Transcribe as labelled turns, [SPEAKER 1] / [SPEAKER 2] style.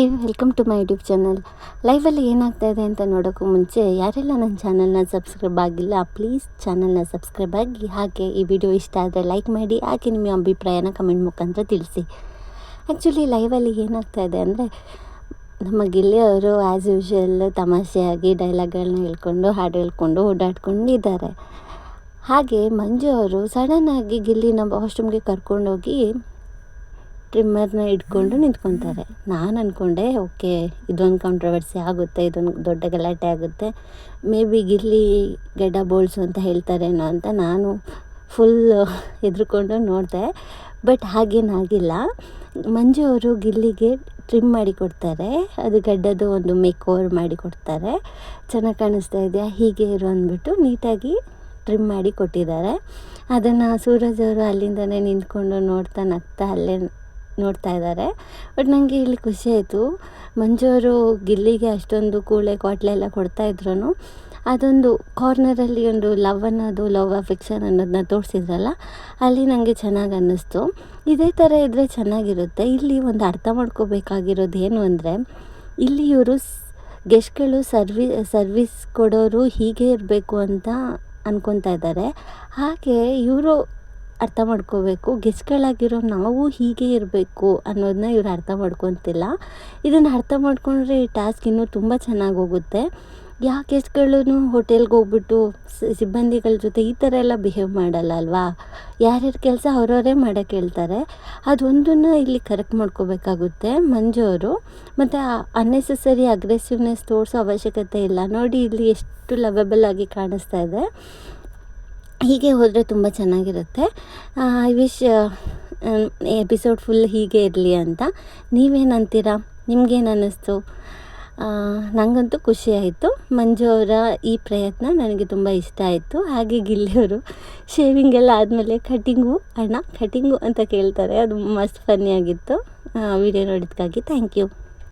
[SPEAKER 1] Hi welcome to my YouTube channel ಲೈವಲ್ಲಿ ಏನಾಗ್ತಾ ಇದೆ ಅಂತ ನೋಡೋಕ್ಕೂ ಮುಂಚೆ, ಯಾರೆಲ್ಲ ನನ್ನ ಚಾನಲ್ನ ಸಬ್ಸ್ಕ್ರೈಬ್ ಆಗಿಲ್ಲ ಪ್ಲೀಸ್ ಚಾನಲ್ನ ಸಬ್ಸ್ಕ್ರೈಬ್ ಆಗಿ, ಹಾಗೆ ಈ ವಿಡಿಯೋ ಇಷ್ಟ ಆದರೆ ಲೈಕ್ ಮಾಡಿ, ಹಾಗೆ ನಿಮ್ಮ ಅಭಿಪ್ರಾಯನ ಕಮೆಂಟ್ ಮುಖಾಂತರ ತಿಳಿಸಿ. ಆ್ಯಕ್ಚುಲಿ ಲೈವಲ್ಲಿ ಏನಾಗ್ತಾ ಇದೆ ಅಂದರೆ, ನಮ್ಮ ಗಿಲ್ಲಿಯವರು ಆ್ಯಸ್ ಯೂಶುವಲ್ ತಮಾಷೆಯಾಗಿ ಡೈಲಾಗ್ಗಳನ್ನ ಹೇಳ್ಕೊಂಡು, ಹಾಡು ಹೇಳ್ಕೊಂಡು ಓಡಾಡ್ಕೊಂಡಿದ್ದಾರೆ. ಹಾಗೆ ಮಂಜು ಅವರು ಸಡನ್ನಾಗಿ ಗಿಲ್ಲಿನ ವಾಶ್ರೂಮ್ಗೆ ಕರ್ಕೊಂಡೋಗಿ ಟ್ರಿಮ್ಮರ್ನ ಇಟ್ಕೊಂಡು ನಿಂತ್ಕೊತಾರೆ. ನಾನು ಅಂದ್ಕೊಂಡೆ ಓಕೆ, ಇದೊಂದು ಕಾಂಟ್ರವರ್ಸಿ ಆಗುತ್ತೆ, ಇದೊಂದು ದೊಡ್ಡ ಗಲಾಟೆ ಆಗುತ್ತೆ. ಮೇ ಬಿ ಗಿಲ್ಲಿ ಗಡ್ಡ ಬೋಳ್ಸು ಅಂತ ಹೇಳ್ತಾರೇನೋ ಅಂತ ನಾನು ಫುಲ್ ಹೆದ್ರಿಕೊಂಡು ನೋಡಿದೆ. ಬಟ್ ಹಾಗೇನಾಗಿಲ್ಲ. ಮಂಜು ಅವರು ಗಿಲ್ಲಿಗೆ ಟ್ರಿಮ್ ಮಾಡಿ ಕೊಡ್ತಾರೆ. ಅದು ಗಡ್ಡದ್ದು ಒಂದು ಮೇಕ್ ಓವರ್ ಮಾಡಿ ಕೊಡ್ತಾರೆ. ಚೆನ್ನಾಗಿ ಕಾಣಿಸ್ತಾ ಇದೆಯಾ ಹೀಗೆ ಇರು ಅಂದ್ಬಿಟ್ಟು ನೀಟಾಗಿ ಟ್ರಿಮ್ ಮಾಡಿ ಕೊಟ್ಟಿದ್ದಾರೆ. ಅದನ್ನು ಸೂರಜ್ ಅವರು ಅಲ್ಲಿಂದನೇ ನಿಂತ್ಕೊಂಡು ನೋಡ್ತಾ ನಗ್ತಾ ಅಲ್ಲೇ ನೋಡ್ತಾ ಇದ್ದಾರೆ. ಬಟ್ ನನಗೆ ಇಲ್ಲಿ ಖುಷಿ ಆಯಿತು. ಮಂಜು ಅವರು ಗಿಲ್ಲಿಗೆ ಅಷ್ಟೊಂದು ಕೂಳೆ ಕೊಟ್ಲೆ ಎಲ್ಲ ಕೊಡ್ತಾಯಿದ್ರು ಅದೊಂದು ಕಾರ್ನರಲ್ಲಿ ಒಂದು ಲವ್ ಅನ್ನೋದು ಲವ್ ಅಫೆಕ್ಷನ್ ಅನ್ನೋದನ್ನ ತೋರಿಸಿದ್ರಲ್ಲ, ಅಲ್ಲಿ ನನಗೆ ಚೆನ್ನಾಗಿ ಅನ್ನಿಸ್ತು. ಇದೇ ಥರ ಇದ್ದರೆ ಚೆನ್ನಾಗಿರುತ್ತೆ. ಇಲ್ಲಿ ಒಂದು ಅರ್ಥ ಮಾಡ್ಕೋಬೇಕಾಗಿರೋದು ಏನು ಅಂದರೆ, ಇಲ್ಲಿ ಇವರು ಗೆಸ್ಟ್ಗಳು ಸರ್ವಿ ಸರ್ವಿಸ್ ಕೊಡೋರು ಹೀಗೆ ಇರಬೇಕು ಅಂತ ಅಂದ್ಕೊತಾ ಇದ್ದಾರೆ. ಹಾಗೆ ಇವರು ಅರ್ಥ ಮಾಡ್ಕೋಬೇಕು. ಗೆಸ್ಟ್ಗಳಾಗಿರೋ ನಾವು ಹೀಗೆ ಇರಬೇಕು ಅನ್ನೋದನ್ನ ಇವ್ರು ಅರ್ಥ ಮಾಡ್ಕೊತಿಲ್ಲ. ಇದನ್ನು ಅರ್ಥ ಮಾಡ್ಕೊಂಡ್ರೆ ಈ ಟಾಸ್ಕ್ ಇನ್ನೂ ತುಂಬ ಚೆನ್ನಾಗಿ ಹೋಗುತ್ತೆ. ಯಾವ ಗೆಸ್ಟ್ಗಳೂ ಹೋಟೆಲ್ಗೆ ಹೋಗ್ಬಿಟ್ಟು ಸಿಬ್ಬಂದಿಗಳ ಜೊತೆ ಈ ಥರ ಎಲ್ಲ ಬಿಹೇವ್ ಮಾಡಲ್ಲ ಅಲ್ವಾ? ಯಾರ್ಯಾರ ಕೆಲಸ ಅವರವರೇ ಮಾಡೋಕ್ಕೆ ಹೇಳ್ತಾರೆ ಅದೊಂದನ್ನು ಇಲ್ಲಿ ಕರೆಕ್ಟ್ ಮಾಡ್ಕೋಬೇಕಾಗುತ್ತೆ ಮಂಜು ಅವರು. ಮತ್ತು ಅನ್ನೆಸೆಸರಿ ಅಗ್ರೆಸಿವ್ನೆಸ್ ತೋರಿಸೋ ಅವಶ್ಯಕತೆ ಇಲ್ಲ. ನೋಡಿ ಇಲ್ಲಿ ಎಷ್ಟು ಲವೆಬಲ್ ಆಗಿ ಕಾಣಿಸ್ತಾ ಇದೆ. ಹೀಗೆ ಹೋದರೆ ತುಂಬ ಚೆನ್ನಾಗಿರುತ್ತೆ. ಐ ವಿಶ್ ಎಪಿಸೋಡ್ ಫುಲ್ ಹೀಗೆ ಇರಲಿ ಅಂತ. ನೀವೇನು ಅಂತೀರಾ? ನಿಮಗೇನು ಅನ್ನಿಸ್ತು ನನಗಂತೂ ಖುಷಿ ಆಯಿತು. ಮಂಜು ಅವರ ಈ ಪ್ರಯತ್ನ ನನಗೆ ತುಂಬ ಇಷ್ಟ ಆಯಿತು. ಹಾಗೆ ಗಿಲ್ಲಿಯವರು ಶೇವಿಂಗ್ ಎಲ್ಲ ಆದಮೇಲೆ ಕಟಿಂಗು ಅಣ್ಣ ಕಟಿಂಗು ಅಂತ ಕೇಳ್ತಾರೆ. ಅದು ಮಸ್ತ್ ಫನ್ನಿಯಾಗಿತ್ತು ವಿಡಿಯೋ ನೋಡಿದ್ದಕ್ಕಾಗಿ ಥ್ಯಾಂಕ್ ಯು